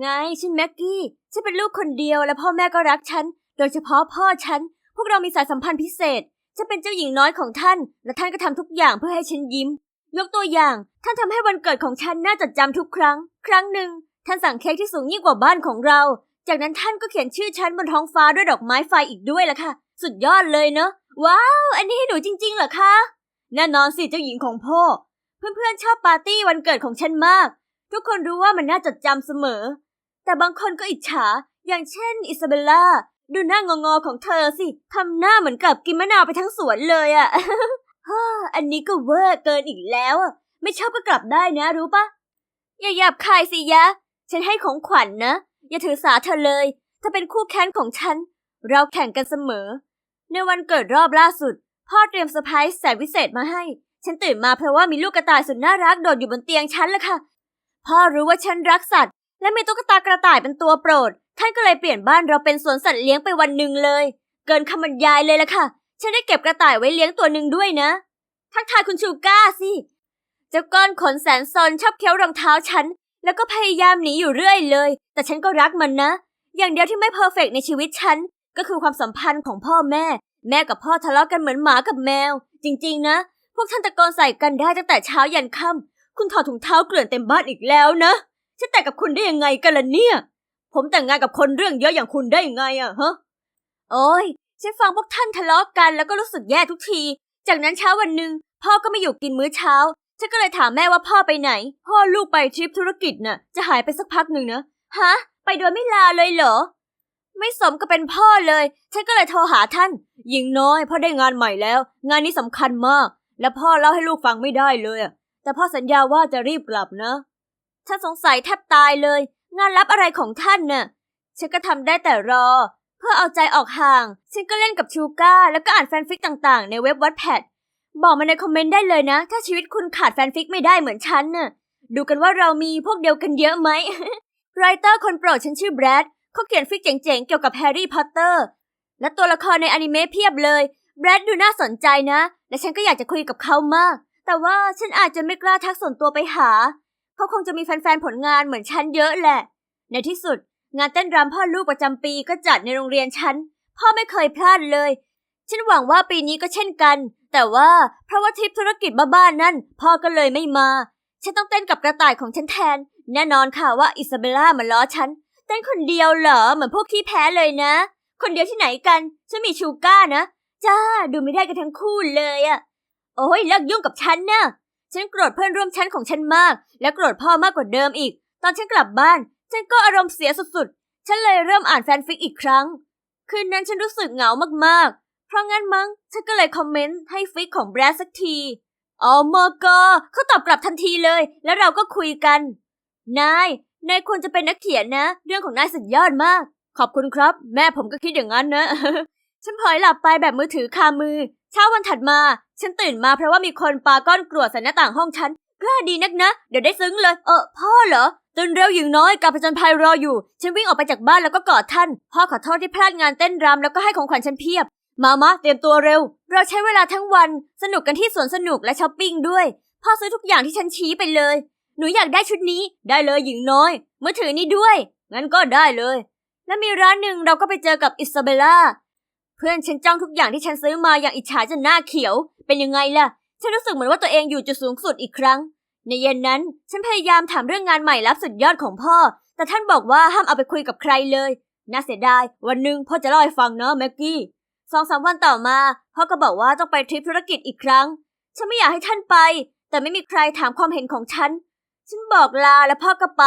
ไงฉันแม็กกี้ ฉันเป็นลูกคนเดียวและพ่อแม่ก็รักฉัน โดยเฉพาะพ่อฉัน พวกเรามีสายสัมพันธ์พิเศษ ฉันเป็นเจ้าหญิงน้อยของท่าน และท่านก็ทำทุกอย่างเพื่อให้ฉันยิ้ม ยกตัวอย่าง ท่านทำให้วันเกิดของฉันน่าจดจำทุกครั้ง ครั้งหนึ่ง ท่านสั่งเค้กที่สูงยิ่งกว่าบ้านของเรา จากนั้นท่านก็เขียนชื่อฉันบนท้องฟ้าด้วยดอกไม้ไฟอีกด้วยล่ะค่ะ สุดยอดเลยเนอะ ว้าว อันนี้ให้หนูจริงๆเหรอคะ แน่นอนสิเจ้าหญิงของพ่อ เพื่อนๆชอบปาร์ตี้วันเกิดของฉันมาก ทุกคนรู้ว่ามันน่าจดจำเสมอ แต่บางคนก็อิจฉา อย่างเช่นอิซาเบลล่า ดูหน้างองอๆของเธอสิ ทำหน้าเหมือนกับกินมะนาวไปทั้งสวนเลยอะฮ่าอันนี้ก็เวอร์เกินอีกแล้วอะไม่ชอบก็กลับได้นะรู้ปะอย่าหยาบคายสิยะ ฉันให้ของขวัญนะ อย่าถือสาเธอเลย ถ้าเป็นคู่แค้นของฉัน เราแข่งกันเสมอ ในวันเกิดรอบล่าสุด พ่อเตรียมเซอร์ไพรส์แสนวิเศษมาให้ ฉันตื่นมาเพราะว่ามีลูกกระต่ายสุดน่ารักโดดอยู่บนเตียงฉันละค่ะ พ่อรู้ว่าฉันรักสัตว์ และมีตุ๊กตากระต่ายเป็นตัวโปรด ท่านก็เลยเปลี่ยนบ้านเราเป็นสวนสัตว์เลี้ยงไปวันหนึ่งเลย เกินคำบรรยายเลยละค่ะ ฉันได้เก็บกระต่ายไว้เลี้ยงตัวหนึ่งด้วยนะ ทักทายคุณชูก้าสิเจ้าก้อนขนแสนซนชอบเคี้ยวรองเท้าฉัน แล้วก็พยายามหนีอยู่เรื่อยเลย แต่ฉันก็รักมันนะ อย่างเดียวที่ไม่เพอร์เฟกในชีวิตฉัน ก็คือความสัมพันธ์ของพ่อแม่ แม่กับพ่อทะเลาะกันเหมือนหมากับแมว จริง ๆ นะ พวกท่านตะโกนใส่กันได้ตั้งแต่เช้ายันค่ำคุณถอดถุงเท้าเกลื่อนเต็มบ้านอีกแล้วนะ ฉันแต่งกับคุณได้ยังไงกันล่ะเนี่ย ผมแต่งงานกับคนเรื่องเยอะอย่างคุณได้ยังไงอะฮะ โอ้ยฉันฟังพวกท่านทะเลาะกันแล้วก็รู้สึกแย่ทุกที จากนั้นเช้าวันหนึ่งพ่อก็ไม่อยู่กินมื้อเช้า ฉันก็เลยถามแม่ว่าพ่อไปไหน พ่อลูกไปทริปธุรกิจน่ะ จะหายไปสักพักหนึ่งนะ ฮะ ไปโดยไม่ลาเลยเหรอ ไม่สมกับเป็นพ่อเลย ฉันก็เลยโทรหาท่าน หญิงน้อยพ่อได้งานใหม่แล้ว งานนี้สำคัญมาก และพ่อเล่าให้ลูกฟังไม่ได้เลยอะแต่พ่อสัญญาว่าจะรีบกลับนะ ท่านสงสัยแทบตายเลย งานลับอะไรของท่านน่ะ ฉันก็ทำได้แต่รอ เพื่อเอาใจออกห่าง ฉันก็เล่นกับชูก้า แล้วก็อ่านแฟนฟิกต่างๆ ในเว็บวัดแพดบอกมาในคอมเมนต์ได้เลยนะ ถ้าชีวิตคุณขาดแฟนฟิกไม่ได้เหมือนฉันน่ะ ดูกันว่าเรามีพวกเดียวกันเยอะไหมไรเตอร์คนโปรดฉันชื่อแบรดเขาเขียนฟิกเจ๋งๆ เกี่ยวกับแฮร์รี่พอตเตอร์ และตัวละครในอนิเมะเพียบเลย แบรดดูน่าสนใจนะ และฉันก็อยากจะคุยกับเขามาก แต่ว่าฉันอาจจะไม่กล้าทักส่วนตัวไปหา เขาคงจะมีแฟนๆผลงานเหมือนฉันเยอะแหละ ในที่สุด งานเต้นรำพ่อลูกประจำปีก็จัดในโรงเรียนฉัน พ่อไม่เคยพลาดเลย ฉันหวังว่าปีนี้ก็เช่นกัน แต่ว่าเพราะว่าทริปธุรกิจบ้าๆนั่น พ่อก็เลยไม่มา ฉันต้องเต้นกับกระต่ายของฉันแทน แน่นอนค่ะว่าอิซาเบล่ามาล้อฉัน เต้นคนเดียวเหรอเหมือนพวกขี้แพ้เลยนะ คนเดียวที่ไหนกัน ฉันมีชูก้านะ จ้า ดูไม่ได้กันทั้งคู่เลยอะโอ้ยเลิกยุ่งกับฉันนะ ฉันโกรธเพื่อนร่วมชั้นของฉันมาก และโกรธพ่อมากกว่าเดิมอีก ตอนฉันกลับบ้าน ฉันก็อารมณ์เสียสุดๆ ฉันเลยเริ่มอ่านแฟนฟิกอีกครั้ง คืนนั้นฉันรู้สึกเหงามากๆ เพราะงั้นมั้ง ฉันก็เลยคอมเมนต์ให้ฟิกของแบรดสักทีอ๋อมอกอเขาตอบกลับทันทีเลย แล้วเราก็คุยกัน นาย นายควรจะเป็นนักเขียนนะ เรื่องของนายสุดยอดมาก ขอบคุณครับ แม่ผมก็คิดอย่างนั้นนะ ฉันพลอยหลับไปแบบมือถือคามือ เช้าวันถัดมา ฉันตื่นมาเพราะว่ามีคนปาก้อนกรวดใส่หน้าต่างห้องฉัน กล้าดีนักนะ เดี๋ยวได้ซึ้งเลย เออ พ่อเหรอตื่นเร็วหญิงน้อยการผจญภัยรออยู่ ฉันวิ่งออกไปจากบ้านแล้วก็กอดท่าน พ่อขอโทษที่พลาดงานเต้นรำแล้วก็ให้ของขวัญฉันเพียบ มามาเตรียมตัวเร็ว เราใช้เวลาทั้งวัน สนุกกันที่สวนสนุกและช้อปปิ้งด้วย พ่อซื้อทุกอย่างที่ฉันชี้ไปเลย หนูอยากได้ชุดนี้ ได้เลยหญิงน้อย มือถือนี้ด้วย งั้นก็ได้เลย แล้วมีร้านหนึ่งเราก็ไปเจอกับอิซาเบลล่า เพื่อนฉันจ้องทุกอย่างที่ฉันซื้อมาอย่างอิจฉาจนหน้าเขียว เป็นยังไงล่ะ ฉันรู้สึกเหมือนว่าตัวเองอยู่จุดสูงสุดอีกครั้ง ในเย็นนั้น ฉันพยายามถามเรื่องงานใหม่ลับสุดยอดของพ่อ แต่ท่านบอกว่าห้ามเอาไปคุยกับใครเลย น่าเสียดาย วันหนึ่งพ่อจะเล่าให้ฟังเนะแม็กกี้สองสามวันต่อมา พ่อก็บอกว่าต้องไปทริปธุรกิจอีกครั้ง ฉันไม่อยากให้ท่านไป แต่ไม่มีใครถามความเห็นของฉัน ฉันบอกลาแล้วพ่อก็ไป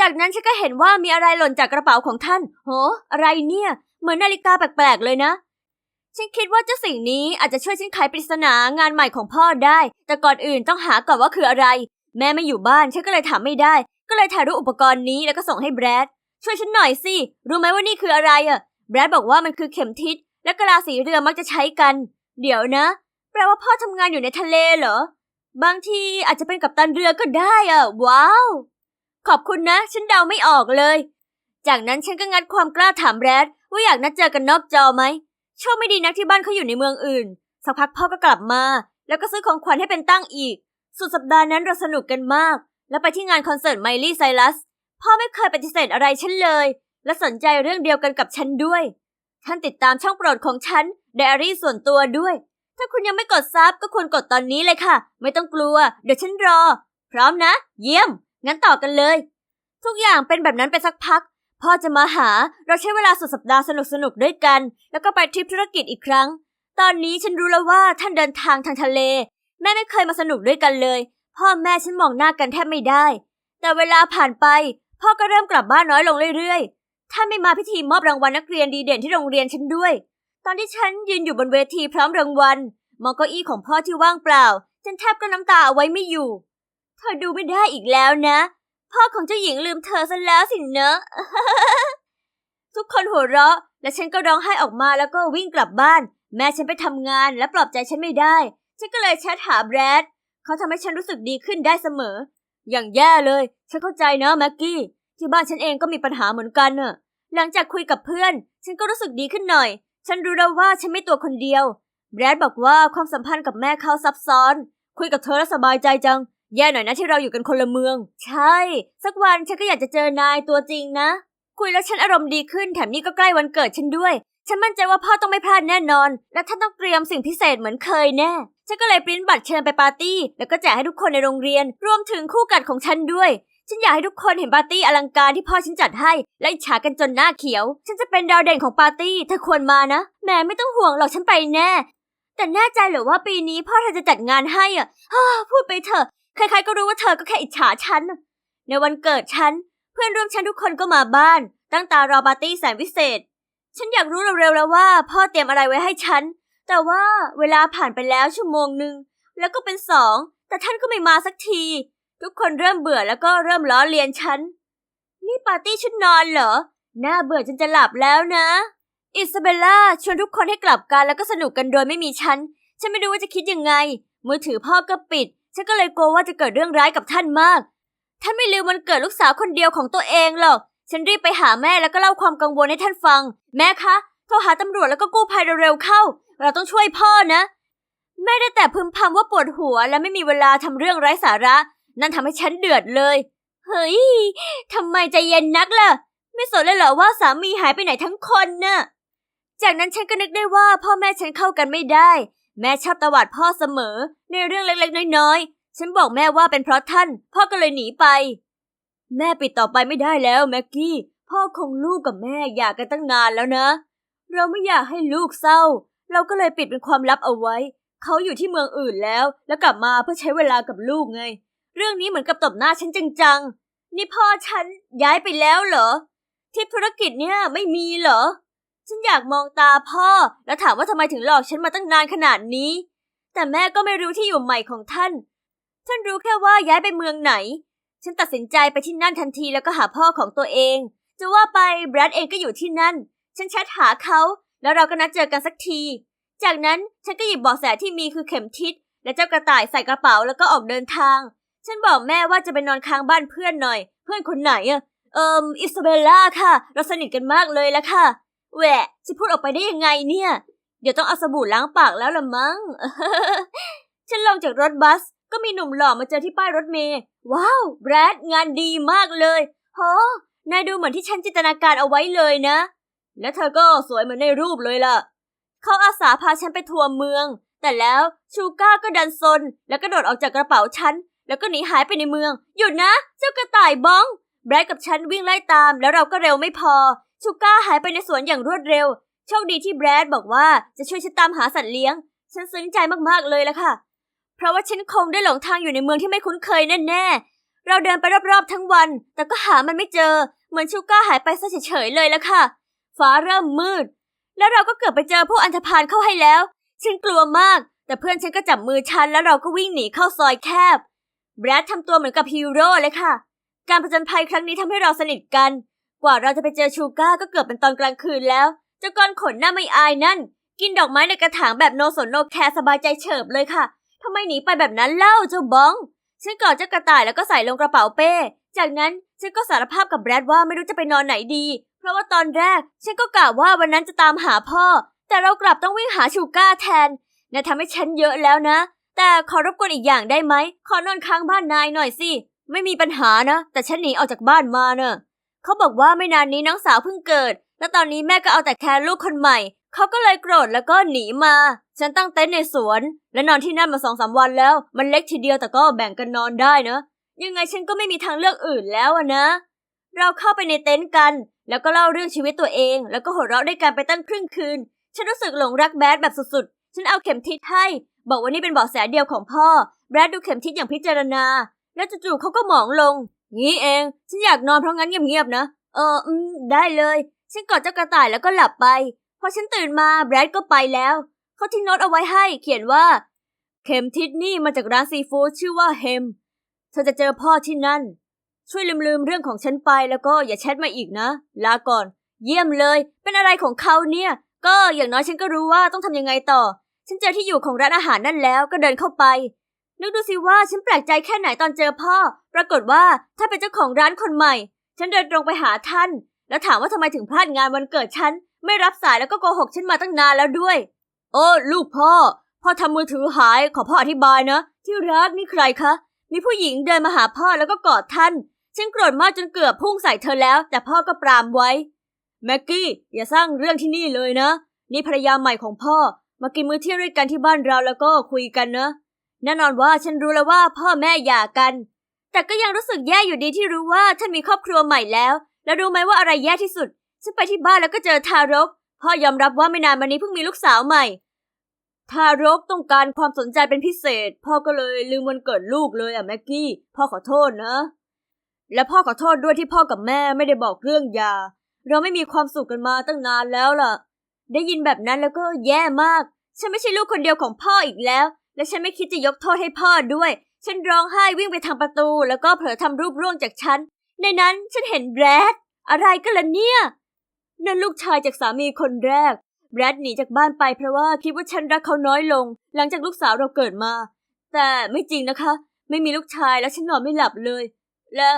จากนั้นฉันก็เห็นว่ามีอะไรหล่นจากกระเป๋าของท่าน โห อะไรเนี่ย เหมือนนาฬิกาแปลกๆเลยนะ ฉันคิดว่าเจ้าสิ่งนี้อาจจะช่วยฉันไขปริศนางานใหม่ของพ่อได้ แต่ก่อนอื่นต้องหาก่อนว่าคืออะไร แม่ไม่อยู่บ้านฉันก็เลยถามไม่ได้ ก็เลยถ่ายรูปอุปกรณ์นี้แล้วก็ส่งให้แบรด ช่วยฉันหน่อยสิ รู้ไหมว่านี่คืออะไรอะแบรดบอกว่ามันคือเข็มทิศและกะลาสีเรือมักจะใช้กัน เดี๋ยวนะ แปลว่าพ่อทำงานอยู่ในทะเลเหรอ บางทีอาจจะเป็นกัปตันเรือก็ได้อะว้าว ขอบคุณนะ ฉันเดาไม่ออกเลย จากนั้นฉันก็งัดความกล้าถามแบรดว่าอยากนัดเจอกันนอกจอไหม โชคไม่ดีนักที่บ้านเขาอยู่ในเมืองอื่น สักพักพ่อก็กลับมา แล้วก็ซื้อของขวัญให้เป็นตั้งอีก สุดสัปดาห์นั้นเราสนุกกันมาก แล้วไปที่งานคอนเสิร์ตไมลี่ไซรัส พ่อไม่เคยปฏิเสธอะไรฉันเลย และสนใจเรื่องเดียวกันกับฉันด้วย ท่านติดตามช่องโปรดของฉันไดอารี่ส่วนตัวด้วย ถ้าคุณยังไม่กดซับก็ควรกดตอนนี้เลยค่ะ ไม่ต้องกลัว เดี๋ยวฉันรอ พร้อมนะ เยี่ยม งั้นต่อกันเลย ทุกอย่างเป็นแบบนั้นไปสักพัก พ่อจะมาหาเราใช้เวลาสุดสัปดาห์สนุกๆด้วยกัน แล้วก็ไปทริปธุรกิจอีกครั้ง ตอนนี้ฉันรู้แล้วว่าท่านเดินทางทางทะเล แม่ไม่เคยมาสนุกด้วยกันเลย พ่อแม่ฉันมองหน้ากันแทบไม่ได้ แต่เวลาผ่านไป พ่อก็เริ่มกลับบ้านน้อยลงเรื่อยๆท่านไม่มาพิธีมอบรางวัลนักเรียนดีเด่นที่โรงเรียนฉันด้วย ตอนที่ฉันยืนอยู่บนเวทีพร้อมรางวัลมองเก้าอี้ของพ่อที่ว่างเปล่าฉันแทบก็น้ำตาเอาไว้ไม่อยู่ เธอดูไม่ได้อีกแล้วนะ พ่อของเจ้าหญิงลืมเธอซะแล้วสิเนอะ ทุกคนหัวเราะ และฉันก็ร้องไห้ออกมาแล้วก็วิ่งกลับบ้าน แม่ฉันไปทำงานและปลอบใจฉันไม่ได้ ฉันก็เลยแชทหาแบรด เขาทำให้ฉันรู้สึกดีขึ้นได้เสมอ อย่างแย่เลย ฉันเข้าใจนะแม็กกี้ ที่บ้านฉันเองก็มีปัญหาเหมือนกันเน่ะหลังจากคุยกับเพื่อน ฉันก็รู้สึกดีขึ้นหน่อย ฉันรู้แล้วว่าฉันไม่ตัวคนเดียว แบรดบอกว่าความสัมพันธ์กับแม่เขาซับซ้อน คุยกับเธอแล้วสบายใจจัง แย่หน่อยนะที่เราอยู่กันคนละเมือง ใช่ สักวันฉันก็อยากจะเจอนายตัวจริงนะ คุยแล้วฉันอารมณ์ดีขึ้นแถมนี่ก็ใกล้วันเกิดฉันด้วย ฉันมั่นใจว่าพ่อต้องไม่พลาดแน่นอน และท่านต้องเตรียมสิ่งพิเศษเหมือนเคยแน่ฉันก็เลยปริ้นบัตรเชิญไปปาร์ตี้ แล้วก็แจกให้ทุกคนในโรงเรียน รวมถึงคู่กัดของฉันด้วย ฉันอยากให้ทุกคนเห็นปาร์ตี้อลังการที่พ่อฉันจัดให้ และอิจฉากันจนหน้าเขียว ฉันจะเป็นดาวเด่นของปาร์ตี้ เธอควรมานะ แม่ไม่ต้องห่วงหรอกฉันไปแน่ แต่แน่ใจเหรือว่าปีนี้พ่อเธอจะจัดงานให้อะพูดไปเถอะ ใครๆก็รู้ว่าเธอก็แค่อิจฉาฉัน ในวันเกิดฉัน เพื่อนร่วมชั้นทุกคนก็มาบ้าน ตั้งตารอปาร์ตี้แสนวิเศษ ฉันอยากรู้เร็วๆแล้วว่า พ่อเตรียมอะไรไว้ให้ฉัน แต่ว่าเวลาผ่านไปแล้วชั่วโมงหนึ่งแล้วก็เป็นสอง แต่ท่านก็ไม่มาสักที ทุกคนเริ่มเบื่อแล้วก็เริ่มล้อเลียนฉัน นี่ปาร์ตี้ชุดนอนเหรอ น่าเบื่อจนจะหลับแล้วนะ อิซาเบลล่าชวนทุกคนให้กลับกันแล้วก็สนุกกันโดยไม่มีฉัน ฉันไม่รู้ว่าจะคิดยังไง มือถือพ่อก็ปิด ฉันก็เลยกลัวว่าจะเกิดเรื่องร้ายกับท่านมาก ท่านไม่ลืมวันเกิดลูกสาวคนเดียวของตัวเองหรอก ฉันรีบไปหาแม่แล้วก็เล่าความกังวลให้ท่านฟัง แม่คะ โทรหาตำรวจแล้วก็กู้ภัยเร็วๆเข้า เราต้องช่วยพ่อนะ แม่ได้แต่พึมพำว่าปวดหัว และไม่มีเวลาทำเรื่องไร้สาระ นั่นทำให้ฉันเดือดเลย เฮ้ยทำไมใจเย็นนักล่ะ ไม่สนเลยเหรอว่าสามีหายไปไหนทั้งคนน่ะจากนั้นฉันก็นึกได้ว่าพ่อแม่ฉันเข้ากันไม่ได้ แม่ชอบตวาดพ่อเสมอ ในเรื่องเล็กๆน้อยๆ ฉันบอกแม่ว่าเป็นเพราะท่าน พ่อก็เลยหนีไป แม่ปิดต่อไปไม่ได้แล้วแม็กกี้ พ่อคงลูกกับแม่อยากกันตั้งนานแล้วนะ เราไม่อยากให้ลูกเศร้า เราก็เลยปิดเป็นความลับเอาไว้ เขาอยู่ที่เมืองอื่นแล้ว แล้วกลับมาเพื่อใช้เวลากับลูกไง เรื่องนี้เหมือนกับตบหน้าฉันจังๆ นี่พ่อฉันย้ายไปแล้วเหรอทริปธุรกิจเนี่ยไม่มีเหรอ ฉันอยากมองตาพ่อ แล้วถามว่าทำไมถึงหลอกฉันมาตั้งนานขนาดนี้ แต่แม่ก็ไม่รู้ที่อยู่ใหม่ของท่าน ท่านรู้แค่ว่าย้ายไปเมืองไหน ฉันตัดสินใจไปที่นั่นทันทีแล้วก็หาพ่อของตัวเอง จะว่าไปแบรดเองก็อยู่ที่นั่น ฉันแชทหาเขา แล้วเราก็นัดเจอกันสักที จากนั้นฉันก็หยิบเบาะแสที่มีคือเข็มทิศและเจ้ากระต่ายใส่กระเป๋าแล้วก็ออกเดินทาง ฉันบอกแม่ว่าจะไปนอนค้างบ้านเพื่อนหน่อย เพื่อนคนไหนอะเอิมอิซาเบลล่าค่ะ เราสนิทกันมากเลยละค่ะ แหวะจะพูดออกไปได้ยังไงเนี่ย เดี๋ยวต้องเอาสบู่ล้างปากแล้วละมั้ง ฉันลงจากรถบัส ก็มีหนุ่มหล่อมาเจอที่ป้ายรถเมล์ว้าว แบรดงานดีมากเลยโหนายดูเหมือนที่ฉันจินตนาการเอาไว้เลยนะ และเธอก็สวยเหมือนในรูปเลยล่ะ เขาอาสาพาฉันไปทัวร์เมือง แต่แล้วชูก้าก็ดันซน แล้วก็โดดออกจากกระเป๋าฉัน แล้วก็หนีหายไปในเมือง หยุดนะ เจ้ากระต่ายบ้อง แบรดกับฉันวิ่งไล่ตาม แล้วเราก็เร็วไม่พอ ชูก้าหายไปในสวนอย่างรวดเร็ว โชคดีที่แบรดบอกว่าจะช่วยฉันตามหาสัตว์เลี้ยง ฉันซึ้งใจมากๆเลยละค่ะ เพราะว่าฉันคงได้หลงทางอยู่ในเมืองที่ไม่คุ้นเคยแน่ๆ เราเดินไปรอบๆทั้งวัน แต่ก็หามันไม่เจอ เหมือนชูก้าหายไปซะเฉยๆเลยละค่ะ ฟ้าเริ่มมืด แล้วเราก็เกือบไปเจอพวกอันธพาลเข้าให้แล้ว ฉันกลัวมาก แต่เพื่อนฉันก็จับมือฉันแล้วเราก็วิ่งหนีเข้าซอยแคบ แบรดทำตัวเหมือนกับฮีโร่เลยค่ะ การผจญภัยครั้งนี้ทำให้เราสนิทกัน กว่าเราจะไปเจอชูก้าก็เกือบเป็นตอนกลางคืนแล้ว เจ้าก้อนขนหน้าไม่อายนั่น กินดอกไม้ในกระถางแบบโนสนโนแคร์สบายใจเฉิบเลยค่ะทำไมหนีไปแบบนั้นเล่าเจ้าบ้อง ฉันกอดเจ้ากระต่ายแล้วก็ใส่ลงกระเป๋าเป้ จากนั้นฉันก็สารภาพกับแบรดว่าไม่รู้จะไปนอนไหนดี เพราะว่าตอนแรกฉันก็กะว่าวันนั้นจะตามหาพ่อ แต่เรากลับต้องวิ่งหาชูก้าแทนนายทำให้ฉันเยอะแล้วนะ แต่ขอรบกวนอีกอย่างได้ไหม ขอนอนค้างบ้านนายหน่อยสิ ไม่มีปัญหานะ แต่ฉันหนีออกจากบ้านมาเนอะ เขาบอกว่าไม่นานนี้น้องสาวเพิ่งเกิด แล้วตอนนี้แม่ก็เอาแต่แคร์ลูกคนใหม่ เขาก็เลยโกรธแล้วก็หนีมา ฉันตั้งเต็นท์ในสวน และนอนที่นั่นมาสองสามวันแล้ว มันเล็กทีเดียวแต่ก็แบ่งกันนอนได้เนอะยังไงฉันก็ไม่มีทางเลือกอื่นแล้วนะ เราเข้าไปในเต็นท์กัน แล้วก็เล่าเรื่องชีวิตตัวเอง แล้วก็หัวเราะด้วยกันไปตั้งครึ่งคืน ฉันรู้สึกหลงรักแบดแบบสุดๆ ฉันเอาเข็มทิศให้ บอกว่านี่เป็นเบาะแสเดียวของพ่อ แบดดูเข็มทิศอย่างพิจารณา แล้วจู่ๆเขาก็หมองลง งี้เอง ฉันอยากนอนเพราะงั้นเงียบๆนะ เอออืมได้เลย ฉันกอดเจ้ากระต่ายแล้วก็หลับไป พอฉันตื่นมาแบรดก็ไปแล้ว เขาทิ้งโน้ตเอาไว้ให้ เขียนว่า เข็มทิศนี่มาจากร้านซีฟู้ดชื่อว่าเฮม เธอจะเจอพ่อที่นั่น ช่วยลืมๆเรื่องของฉันไปแล้วก็อย่าแชทมาอีกนะ ลาก่อน เยี่ยมเลย เป็นอะไรของเขาเนี่ย ก็อย่างน้อยฉันก็รู้ว่าต้องทำยังไงต่อ ฉันเจอที่อยู่ของร้านอาหารนั่นแล้วก็เดินเข้าไป นึกดูสิว่าฉันแปลกใจแค่ไหนตอนเจอพ่อ ปรากฏว่าถ้าเป็นเจ้าของร้านคนใหม่ ฉันเดินตรงไปหาท่าน แล้วถามว่าทำไมถึงพลาดงานวันเกิดฉัน ไม่รับสายแล้วก็โกหกฉันมาตั้งนานแล้วด้วย โอ้ลูกพ่อ พ่อทำมือถือหายขอพ่ออธิบายนะ ที่รักนี่ใครคะ มีผู้หญิงเดินมาหาพ่อแล้วก็กอดท่าน ฉันโกรธมากจนเกือบพุ่งใส่เธอแล้ว แต่พ่อก็ปรามไว้แม็กกี้อย่าสร้างเรื่องที่นี่เลยนะ นี่ภรรยาใหม่ของพ่อ มากินมื้อเที่ยงด้วยกันที่บ้านเราแล้วก็คุยกันนะ แน่นอนว่าฉันรู้แล้วว่าพ่อแม่หย่ากัน แต่ก็ยังรู้สึกแย่อยู่ดีที่รู้ว่าท่านมีครอบครัวใหม่แล้ว แล้วรู้ไหมว่าอะไรแย่ที่สุด ฉันไปที่บ้านแล้วก็เจอทารก พ่อยอมรับว่าไม่นานมานี้เพิ่งมีลูกสาวใหม่ ทารกต้องการความสนใจเป็นพิเศษ พ่อก็เลยลืมวันเกิดลูกเลยอะแม็กกี้ พ่อขอโทษนะ และพ่อขอโทษด้วยที่พ่อกับแม่ไม่ได้บอกเรื่องยา เราไม่มีความสุขกันมาตั้งนานแล้วล่ะ ได้ยินแบบนั้นแล้วก็แย่มาก ฉันไม่ใช่ลูกคนเดียวของพ่ออีกแล้ว และฉันไม่คิดจะยกโทษให้พ่อด้วย ฉันร้องไห้วิ่งไปทางประตู แล้วก็เผลอทำรูปร่วงจากฉัน ในนั้นฉันเห็นแบรด อะไรกันล่ะเนี่ยนั่นลูกชายจากสามีคนแรก แบรดหนีจากบ้านไปเพราะว่าคิดว่าฉันรักเขาน้อยลง หลังจากลูกสาวเราเกิดมา แต่ไม่จริงนะคะ ไม่มีลูกชายแล้วฉันนอนไม่หลับเลย และ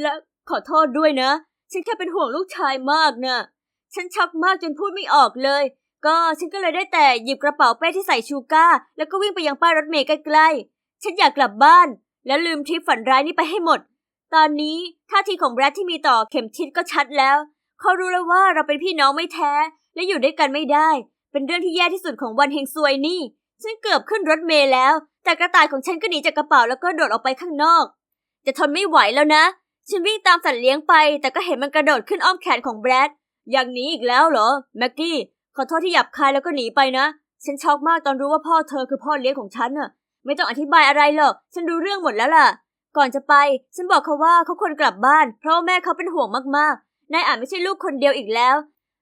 และขอโทษด้วยนะ ฉันแค่เป็นห่วงลูกชายมากนะ่ะฉันช็อกมากจนพูดไม่ออกเลย ก็ฉันก็เลยได้แต่หยิบกระเป๋าเป้ที่ใส่ชูก้า แล้วก็วิ่งไปยังป้ายรถเมล์ใกล้ๆ ฉันอยากกลับบ้าน แล้วลืมทริปฝันร้ายนี้ไปให้หมด ตอนนี้ท่าทีของแบรดที่มีต่อเข็มทิศก็ชัดแล้ว เขารู้แล้วว่าเราเป็นพี่น้องไม่แท้ และอยู่ด้วยกันไม่ได้ เป็นเรื่องที่แย่ที่สุดของวันเฮงซวยนี่ ฉันเกือบขึ้นรถเมล์แล้ว แต่กระต่ายของฉันก็หนีจากกระเป๋าแล้วก็โดดออกไปข้างนอก จะทนไม่ไหวแล้วนะ ฉันวิ่งตามสัตว์เลี้ยงไป แต่ก็เห็นมันกระโดดขึ้นอ้อมแขนของแบรดอย่างนี้อีกแล้วเหรอแม็กกี้ ขอโทษที่หยับคายแล้วก็หนีไปนะ ฉันช็อกมากตอนรู้ว่าพ่อเธอคือพ่อเลี้ยงของฉันน่ะ ไม่ต้องอธิบายอะไรหรอก ฉันรู้เรื่องหมดแล้วล่ะ ก่อนจะไป ฉันบอกเขาว่าเขาควรกลับบ้าน เพราะาแม่เขาเป็นห่วงมากๆ นายอาจไม่ใช่ลูกคนเดียวอีกแล้ว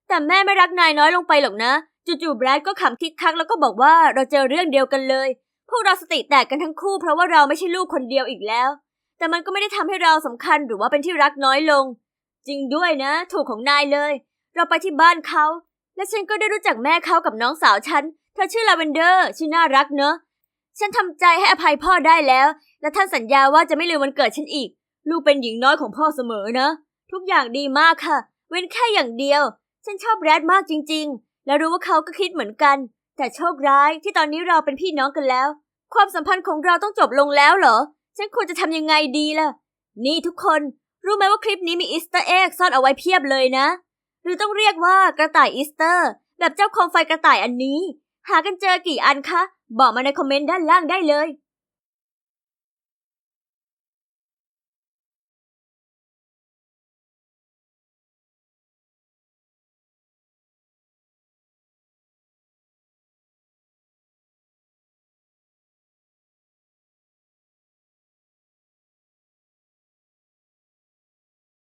แต่แม่ไม่รักนายน้อยลงไปหรอกนะ จู่ๆแบรดก็ขำคิกคักแล้วก็บอกว่าเราเจอเรื่องเดียวกันเลย พวกเราสติแตกกันทั้งคู่ เพราะว่าเราไม่ใช่ลูกคนเดียวอีกแล้ว แต่มันก็ไม่ได้ทำให้เราสำคัญหรือว่าเป็นที่รักน้อยลง จริงด้วยนะ ถูกของนายเลย เราไปที่บ้านเขา และฉันก็ได้รู้จักแม่เขากับน้องสาวฉัน เธอชื่อลาเวนเดอร์ชื่อน่ารักเนอะ ฉันทำใจให้อภัยพ่อได้แล้ว และท่านสัญญาว่าจะไม่ลืมวันเกิดฉันอีก ลูกเป็นหญิงน้อยของพ่อเสมอนะ ทุกอย่างดีมากค่ะ เว้นแค่อย่างเดียว ฉันชอบแรดมากจริง ๆ และรู้ว่าเขาก็คิดเหมือนกัน แต่โชคร้ายที่ตอนนี้เราเป็นพี่น้องกันแล้ว ความสัมพันธ์ของเราต้องจบลงแล้วเหรอ ฉันควรจะทำยังไงดีล่ะ นี่ทุกคน รู้ไหมว่าคลิปนี้มีอีสเตอร์เอ็กซ่อนเอาไว้เพียบเลยนะ รือต้องเรียกว่ากระต่ายอีสเตอร์ แบบเจ้าโคมไฟกระต่ายอันนี้ หากันเจอกี่อันคะ บอกมาในคอมเมนต์ด้านล่างได้เลย